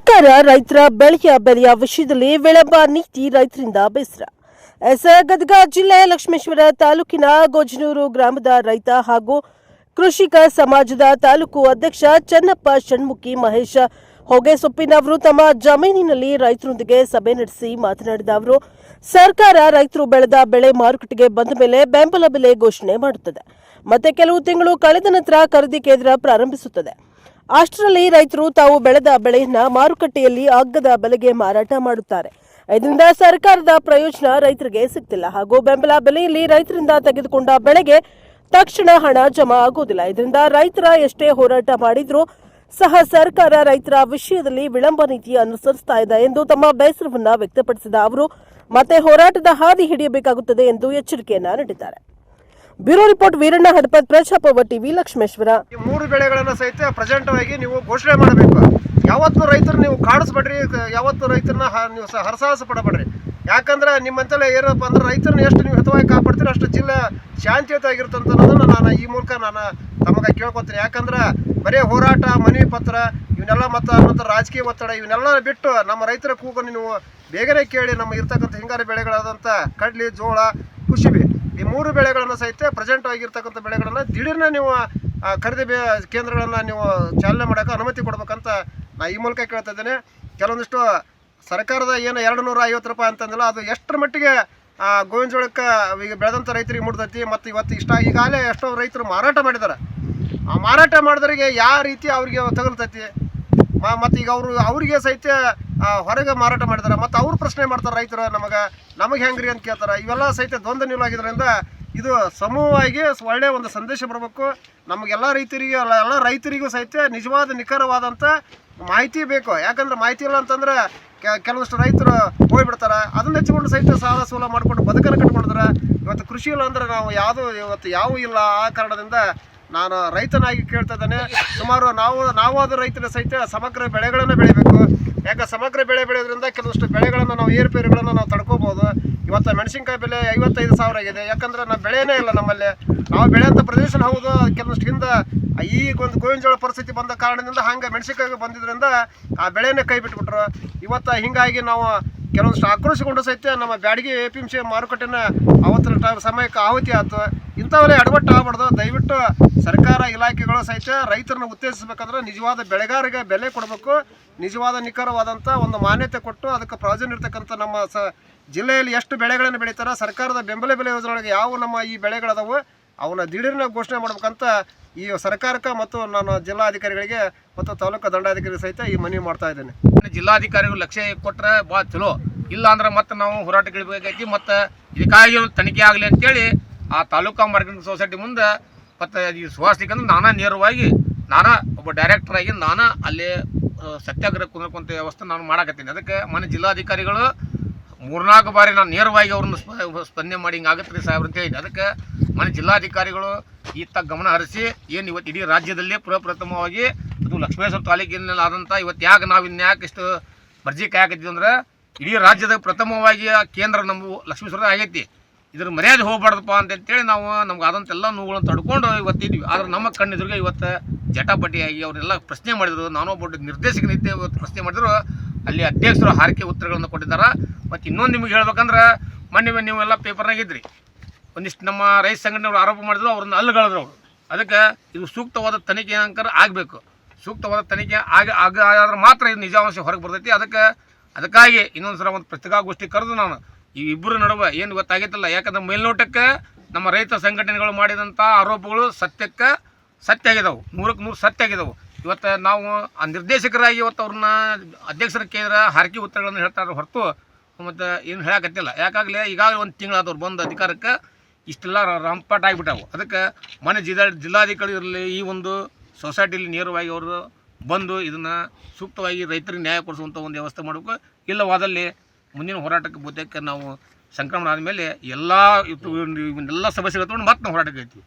ಸರ್ಕಾರ ರೈತರ ಬೆಳೆಯ ಬೆಲೆಯ ವಿಷಯದಲ್ಲಿ ವಿಳಂಬ ನೀತಿ ರೈತರಿಂದ ಬೇಸರ. ಎಸ್ ಗದಗ ಜಿಲ್ಲೆ ಲಕ್ಷ್ಮೇಶ್ವರ ತಾಲೂಕಿನ ಗೋಜನೂರು ಗ್ರಾಮದ ರೈತ ಹಾಗೂ ಕೃಷಿಕ ಸಮಾಜದ ತಾಲೂಕು ಅಧ್ಯಕ್ಷ ಚನ್ನಪ್ಪ ಷಣ್ಮುಖಿ ಮಹೇಶ ಹೊಗೆಸೊಪ್ಪಿನವರು ತಮ್ಮ ಜಮೀನಿನಲ್ಲಿ ರೈತರೊಂದಿಗೆ ಸಭೆ ನಡೆಸಿ ಮಾತನಾಡಿದ ಅವರು, ಸರ್ಕಾರ ರೈತರು ಬೆಳೆದ ಬೆಳೆ ಮಾರುಕಟ್ಟೆಗೆ ಬಂದ ಮೇಲೆ ಬೆಂಬಲ ಬೆಲೆ ಘೋಷಣೆ ಮಾಡುತ್ತದೆ. ಮತ್ತೆ ಕೆಲವು ತಿಂಗಳು ಕಳೆದ ನಂತರ ಖರೀದಿ ಕೇಂದ್ರ ಪ್ರಾರಂಭಿಸುತ್ತದೆ. ಅಷ್ಟರಲ್ಲಿ ರೈತರು ತಾವು ಬೆಳೆದ ಬೆಳೆಯನ್ನ ಮಾರುಕಟ್ಟೆಯಲ್ಲಿ ಅಗ್ಗದ ಬೆಲೆಗೆ ಮಾರಾಟ ಮಾಡುತ್ತಾರೆ. ಇದರಿಂದ ಸರ್ಕಾರದ ಪ್ರಯೋಜನ ರೈತರಿಗೆ ಸಿಗ್ತಿಲ್ಲ. ಹಾಗೂ ಬೆಂಬಲ ಬೆಲೆಯಲ್ಲಿ ರೈತರಿಂದ ತೆಗೆದುಕೊಂಡ ಬೆಳೆಗೆ ತಕ್ಷಣ ಹಣ ಜಮಾ ಆಗುವುದಿಲ್ಲ. ಇದರಿಂದ ರೈತರ ಎಷ್ಟೇ ಹೋರಾಟ ಮಾಡಿದ್ರೂ ಸಹ ಸರ್ಕಾರ ರೈತರ ವಿಷಯದಲ್ಲಿ ವಿಳಂಬ ನೀತಿ ಅನುಸರಿಸ್ತಾ ಇದೆ ಎಂದು ತಮ್ಮ ಬೇಸರವನ್ನ ವ್ಯಕ್ತಪಡಿಸಿದ ಅವರು, ಮತ್ತೆ ಹೋರಾಟದ ಹಾದಿ ಹಿಡಿಯಬೇಕಾಗುತ್ತದೆ ಎಂದು ಎಚ್ಚರಿಕೆಯನ್ನ ನೀಡಿದ್ದಾರೆ. ಬ್ಯೂರೋ ರಿಪೋರ್ಟ್ ವೀರಣ್ಣ ಹಡಪದ್ ಪ್ರಜಾಪವ ಟಿವಿ, ಲಕ್ಷ್ಮೇಶ್ವರ. ಈ ಮೂರು ಬೆಳೆಗಳನ್ನು ಸಹಿತ ಪ್ರೆಸೆಂಟ್ ಆಗಿ ನೀವು ಘೋಷಣೆ ಮಾಡಬೇಕು. ಯಾವತ್ತು ರೈತರು ನೀವು ಕಾಡಿಸ್ಬೇಡ್ರಿ, ಯಾವತ್ತು ರೈತರನ್ನ ನೀವು ಸಹ ಹರಸಾಹಸ ಪಡಬೇಡ್ರಿ. ಯಾಕಂದ್ರೆ ನಿಮ್ಮಂತೆಲ್ಲ ಏನಪ್ಪ ಅಂದ್ರೆ ರೈತರನ್ನ ಎಷ್ಟು ನೀವು ಹಿತವಾಗಿ ಕಾಪಾಡ್ತೀರಿ ಅಷ್ಟು ಜಿಲ್ಲೆ ಶಾಂತಿಯುತವಾಗಿರ್ತಂತ ಅನ್ನೋದನ್ನ ನಾನು ಈ ಮೂಲಕ ನಾನು ತಮಗೆ ಕೇಳ್ಕೊತೀನಿ. ಯಾಕಂದ್ರೆ ಬರೀ ಹೋರಾಟ, ಮನವಿ ಪತ್ರ, ಇವನ್ನೆಲ್ಲ ಮತ್ತು ಮತ್ತು ರಾಜಕೀಯ ಒತ್ತಡ, ಇವನ್ನೆಲ್ಲ ಬಿಟ್ಟು ನಮ್ಮ ರೈತರ ಕೂಗನ್ನು ನೀವು ಬೇಗನೆ ಕೇಳಿ ನಮ್ಮ ಇರ್ತಕ್ಕಂಥ ಹಿಂಗಾರು ಬೆಳೆಗಳಾದಂಥ ಕಡ್ಲಿ, ಜೋಳ ಕುಶಿಬಿ ಈ ಮೂರು ಬೆಳೆಗಳನ್ನು ಸಹಿತ ಪ್ರೆಸೆಂಟ್ ಆಗಿರ್ತಕ್ಕಂಥ ಬೆಳೆಗಳನ್ನು ದಿಢೀರ್ನ ನೀವು ಖರೀದಿ ಬೇ, ಕೇಂದ್ರಗಳನ್ನು ನೀವು ಚಾಲನೆ ಮಾಡೋಕ್ಕೆ ಅನುಮತಿ ಕೊಡ್ಬೇಕಂತ ನಾ ಈ ಮೂಲಕ ಕೇಳ್ತಾ ಇದ್ದೇನೆ. ಕೆಲವೊಂದಿಷ್ಟು ಸರ್ಕಾರದ ಏನು ಎರಡು ನೂರ ಐವತ್ತು ರೂಪಾಯಿ ಅಂತಂದಿಲ್ಲ, ಅದು ಎಷ್ಟರ ಮಟ್ಟಿಗೆ ಗೋವಿನ ಜೋಳಕ್ಕೆ ಈಗ ಬೆಳೆದಂಥ ರೈತರಿಗೆ ಮುಡ್ದೈತಿ, ಮತ್ತು ಇವತ್ತು ಇಷ್ಟ, ಈಗಾಗಲೇ ಎಷ್ಟೋ ರೈತರು ಮಾರಾಟ ಮಾಡಿದ್ದಾರೆ. ಆ ಮಾರಾಟ ಮಾಡಿದವರಿಗೆ ಯಾವ ರೀತಿ ಅವ್ರಿಗೆ ತಗಲ್ತೈತಿ? ಮತ್ತು ಈಗ ಅವರು, ಅವರಿಗೆ ಸಹಿತ ಹೊರಗೆ ಮಾರಾಟ ಮಾಡಿದಾರೆ ಮತ್ತು ಅವ್ರು ಪ್ರಶ್ನೆ ಮಾಡ್ತಾರೆ ರೈತರು, ನಮಗೆ ನಮಗೆ ಹೆಂಗ್ರಿ ಅಂತ ಕೇಳ್ತಾರೆ. ಇವೆಲ್ಲ ಸಹಿತ ದ್ವಂದ್ವ ನಿಲುವಾಗಿದ್ದರಿಂದ ಇದು ಸಮೂಹವಾಗಿ ಒಳ್ಳೆಯ ಒಂದು ಸಂದೇಶ ಬರಬೇಕು. ನಮಗೆಲ್ಲ ರೈತರಿಗೆ ಅಲ್ಲ ಎಲ್ಲ ರೈತರಿಗೂ ಸಹಿತ ನಿಜವಾದ ನಿಖರವಾದಂಥ ಮಾಹಿತಿ ಬೇಕು. ಯಾಕಂದ್ರೆ ಮಾಹಿತಿ ಇಲ್ಲ ಅಂತಂದ್ರೆ ಕೆಲವಷ್ಟು ರೈತರು ಹೋಗ್ಬಿಡ್ತಾರೆ. ಅದನ್ನ ಹೆಚ್ಚಿಕೊಂಡು ಸಹಿತ ಸಾಲ ಸೂಲ ಮಾಡಿಕೊಂಡು ಬದುಕನ್ನು ಕಟ್ಕೊಂಡಿದ್ರೆ. ಇವತ್ತು ಕೃಷಿ ಇಲ್ಲ ಅಂದ್ರೆ ನಾವು ಯಾವುದು, ಇವತ್ತು ಯಾವ ಇಲ್ಲ. ಆ ಕಾರಣದಿಂದ ನಾನು ರೈತನಾಗಿ ಕೇಳ್ತಾ ಇದ್ದೇನೆ. ಸುಮಾರು ನಾವು ನಾವಾದ ರೈತರ ಸಹಿತ ಸಮಗ್ರ ಬೆಳೆಗಳನ್ನು ಬೆಳಿಬೇಕು. ಯಾಕೆ ಸಮಗ್ರ ಬೆಳೆ ಬೆಳೆಯೋದ್ರಿಂದ ಕೆಲವಷ್ಟು ಬೆಳೆಗಳನ್ನು ನಾವು ಏರುಪೇರುಗಳನ್ನು ನಾವು ತಡ್ಕೋಬೋದು. ಇವತ್ತು ಮೆಣಸಿನ್ಕಾಯಿ ಬೆಲೆ ಐವತ್ತೈದು ಸಾವಿರ ಆಗಿದೆ. ಯಾಕಂದ್ರೆ ನಾವು ಬೆಳೆಯೇ ಇಲ್ಲ ನಮ್ಮಲ್ಲಿ. ನಾವು ಬೆಳೆಯಂಥ ಪ್ರದೇಶ ಹೌದು ಕೆಲವಷ್ಟು ಹಿಂದೆ ಈ ಒಂದು ಗೋವಿನ ಪರಿಸ್ಥಿತಿ ಬಂದ ಕಾರಣದಿಂದ ಹಂಗೆ ಮೆಣಸಿನ್ಕಾಯಿ ಬಂದಿದ್ದರಿಂದ ಆ ಬೆಳೆನೇ ಕೈ ಬಿಟ್ಬಿಟ್ರು. ಇವತ್ತು ಹಿಂಗಾಗಿ ನಾವು ಕೆಲವೊಂದಿಷ್ಟು ಆಕ್ರೋಶಗೊಂಡು ಸಹಿತ ನಮ್ಮ Byadgi A P M C ಮಾರುಕಟ್ಟೆನ ಅವತ್ತಿನ ಸಮಯಕ್ಕೆ ಆಹುತಿ ಆಯ್ತು. ಇಂಥವರೇ ಅಡವಟ್ಟು ಆಗ್ಬಾರ್ದು. ದಯವಿಟ್ಟು ಸರ್ಕಾರ ಇಲಾಖೆಗಳು ಸಹಿತ ರೈತರನ್ನ ಉತ್ತೇಜಿಸಬೇಕಂದ್ರೆ ನಿಜವಾದ ಬೆಳೆಗಾರರಿಗೆ ಬೆಲೆ ಕೊಡಬೇಕು. ನಿಜವಾದ ನಿಖರವಾದಂಥ ಒಂದು ಮಾನ್ಯತೆ ಕೊಟ್ಟು ಅದಕ್ಕೆ ಪ್ರಯೋಜನ ಇರ್ತಕ್ಕಂಥ ನಮ್ಮ ಸ ಜಿಲ್ಲೆಯಲ್ಲಿ ಎಷ್ಟು ಬೆಳೆಗಳನ್ನು ಬೆಳೀತಾರೆ ಸರ್ಕಾರದ ಬೆಂಬಲ ಬೆಲೆ ಯೋಜನೆಯೊಳಗೆ ಯಾವ ನಮ್ಮ ಈ ಬೆಳೆಗಳದಾವು, ಅವನ್ನ ದಿಢೀರ್ನ ಘೋಷಣೆ ಮಾಡ್ಬೇಕಂತ ಈ ಸರ್ಕಾರಕ್ಕೆ ಮತ್ತು ನಾನು ಜಿಲ್ಲಾಧಿಕಾರಿಗಳಿಗೆ ಮತ್ತು ತಾಲೂಕು ದಂಡಾಧಿಕಾರಿ ಸಹಿತ ಈ ಮನವಿ ಮಾಡ್ತಾ ಇದ್ದೇನೆ. ಜಿಲ್ಲಾಧಿಕಾರಿಗಳು ಲಕ್ಷ್ಯ ಕೊಟ್ಟರೆ ಭಾಳ ಚಲೋ. ಇಲ್ಲ ಅಂದ್ರೆ ಮತ್ತೆ ನಾವು ಹೋರಾಟಕ್ಕಿಳಿಬೇಕಾಗಿ ಮತ್ತೆ ಇದಕ್ಕಾಗಿ ತನಿಖೆ ಆಗಲಿ ಅಂತೇಳಿ ಆ ತಾಲೂಕಾ ಮಾರ್ಕೆಟಿಂಗ್ ಸೊಸೈಟಿ ಮುಂದೆ ಮತ್ತು ಈ ಸುವಾಸನಿಕಂದ್ರೆ ನಾನಾ ನೇರವಾಗಿ ನಾನಾ ಒಬ್ಬ ಡೈರೆಕ್ಟರ್ ಆಗಿ ನಾನಾ ಅಲ್ಲಿ ಸತ್ಯಾಗ್ರಹ ಕುಂದ್ರಕೊಂತ ವ್ಯವಸ್ಥೆ ನಾನು ಮಾಡಕತ್ತೀನಿ. ಅದಕ್ಕೆ ಮನೆ ಜಿಲ್ಲಾಧಿಕಾರಿಗಳು ಮೂರ್ನಾಲ್ಕು ಬಾರಿ ನಾನು ನೇರವಾಗಿ ಅವ್ರನ್ನ ಸ್ಪ- ಸ್ಪಂದನೆ ಮಾಡಿ ಹಿಂಗಾಗತ್ತೆ ರೀ ಸಾಹೇಬ್ರು ಅಂತ ಹೇಳಿ ಅದಕ್ಕೆ ಮನೆ ಜಿಲ್ಲಾಧಿಕಾರಿಗಳು ಇತ್ತ ಗಮನ ಹರಿಸಿ ಏನು ಇವತ್ತು ಇಡೀ ರಾಜ್ಯದಲ್ಲೇ ಪ್ರಪ್ರಥಮವಾಗಿ ಅದು ಲಕ್ಷ್ಮೇಶ್ವರ ತಾಲೂಕಿನಲ್ಲಿ ಆದಂಥ ಇವತ್ತು ಯಾಕೆ ನಾವು ಇನ್ಯಾಕೆ ಇಷ್ಟು ಮರ್ಜಿ ಕಾಯಕತ್ತೀವಿ ಅಂದ್ರೆ ಇಡೀ ರಾಜ್ಯದ ಪ್ರಥಮವಾಗಿ ಕೇಂದ್ರ ನಮ್ಮ ಲಕ್ಷ್ಮೇಶ್ವರ ಆಗೈತಿ. ಇದ್ರ ಮರ್ಯಾದೆ ಹೋಗ್ಬಾರ್ದಪ್ಪ ಅಂತೇಳಿ ನಾವು ನಮ್ಗೆ ಆದಂಥ ಎಲ್ಲ ನೋವುಗಳನ್ನು ತಡ್ಕೊಂಡು ಇವತ್ತಿದ್ವಿ. ಆದ್ರೆ ನಮ್ಮ ಕಣ್ಣೆದುರಿಗೆ ಇವತ್ತು ಜಟಾಪಟಿಯಾಗಿ ಅವರೆಲ್ಲ ಪ್ರಶ್ನೆ ಮಾಡಿದರು. ನಾನೊಬ್ಬ ನಿರ್ದೇಶಕ ರೀತಿ ಇವತ್ತು ಪ್ರಶ್ನೆ ಮಾಡಿದ್ರು. ಅಲ್ಲಿ ಅಧ್ಯಕ್ಷರು ಹಾರಿಕೆ ಉತ್ತರಗಳನ್ನು ಕೊಟ್ಟಿದ್ದಾರೆ. ಮತ್ತು ಇನ್ನೊಂದು ನಿಮ್ಗೆ ಹೇಳ್ಬೇಕಂದ್ರೆ ಮೊನ್ನೆ ನೀವೆಲ್ಲ ಪೇಪರ್ನಾಗ ಇದ್ರಿ. ಒಂದಿಷ್ಟು ನಮ್ಮ ರೈತ ಸಂಘಟನೆಯವರು ಆರೋಪ ಮಾಡಿದ್ರು, ಅವ್ರನ್ನ ಅಲ್ಲಗಳಿದ್ರು ಅವರು. ಅದಕ್ಕೆ ಇದು ಸೂಕ್ತವಾದ ತನಿಖೆ ಅಂಕರ ಆಗಬೇಕು. ಸೂಕ್ತವಾದ ತನಿಖೆ ಆಗ ಆಗ ಮಾತ್ರ ಇದು ನಿಜಾಂಶ ಹೊರಗೆ ಬರ್ತೈತಿ. ಅದಕ್ಕೆ ಅದಕ್ಕಾಗಿ ಇನ್ನೊಂದು ಸಲ ಒಂದು ಪತ್ರಿಕಾಗೋಷ್ಠಿ ಕರೆದು ನಾನು ಈ ಇಬ್ಬರು ನಡುವೆ ಏನು ಗೊತ್ತಾಗೈತಲ್ಲ? ಯಾಕಂದ್ರೆ ಮೇಲ್ನೋಟಕ್ಕೆ ನಮ್ಮ ರೈತ ಸಂಘಟನೆಗಳು ಮಾಡಿದಂಥ ಆರೋಪಗಳು ಸತ್ಯಕ್ಕೆ ಸತ್ಯ ಆಗಿದಾವೆ ನೂರಕ್ಕೆ ನೂರು ಸತ್ಯ ಆಗಿದಾವೆ ಇವತ್ತು ನಾವು ಆ ನಿರ್ದೇಶಕರಾಗಿ ಇವತ್ತು ಅವ್ರನ್ನ ಅಧ್ಯಕ್ಷರ ಕೇಂದ್ರ ಹಾರ್ಕಿ ಉತ್ತರಗಳನ್ನು ಹೇಳ್ತಾರೆ ಹೊರತು ಮತ್ತು ಏನು ಹೇಳಕತ್ತಿಲ್ಲ. ಯಾಕಾಗಲೇ ಈಗಾಗಲೇ ಒಂದು ತಿಂಗಳಾದವ್ರು ಬಂದು ಅಧಿಕಾರಕ್ಕೆ ಇಷ್ಟೆಲ್ಲ ರಂಪಾಟ ಆಗಿಬಿಟ್ಟಾವು. ಅದಕ್ಕೆ ಮನೆ ಜಿಲ್ಲಾ ಜಿಲ್ಲಾಧಿಕಾರಿ ಇರಲಿ, ಈ ಒಂದು ಸೊಸೈಟಿಲಿ ನೇರವಾಗಿ ಅವರು ಬಂದು ಇದನ್ನು ಸೂಕ್ತವಾಗಿ ರೈತರಿಗೆ ನ್ಯಾಯ ಕೊಡಿಸುವಂಥ ಒಂದು ವ್ಯವಸ್ಥೆ ಮಾಡಬೇಕು. ಇಲ್ಲವಾದಲ್ಲಿ ಮುಂದಿನ ಹೋರಾಟಕ್ಕೆ ಬಹುತೇಕ ನಾವು ಸಂಕ್ರಮಣ ಆದಮೇಲೆ ಎಲ್ಲ ಇವನ್ನೆಲ್ಲ ಸಮಸ್ಯೆಗಳು ತೊಗೊಂಡು ಮತ್ತೆ ನಾವು ಹೋರಾಟಕ್ಕೆ ಐತಿ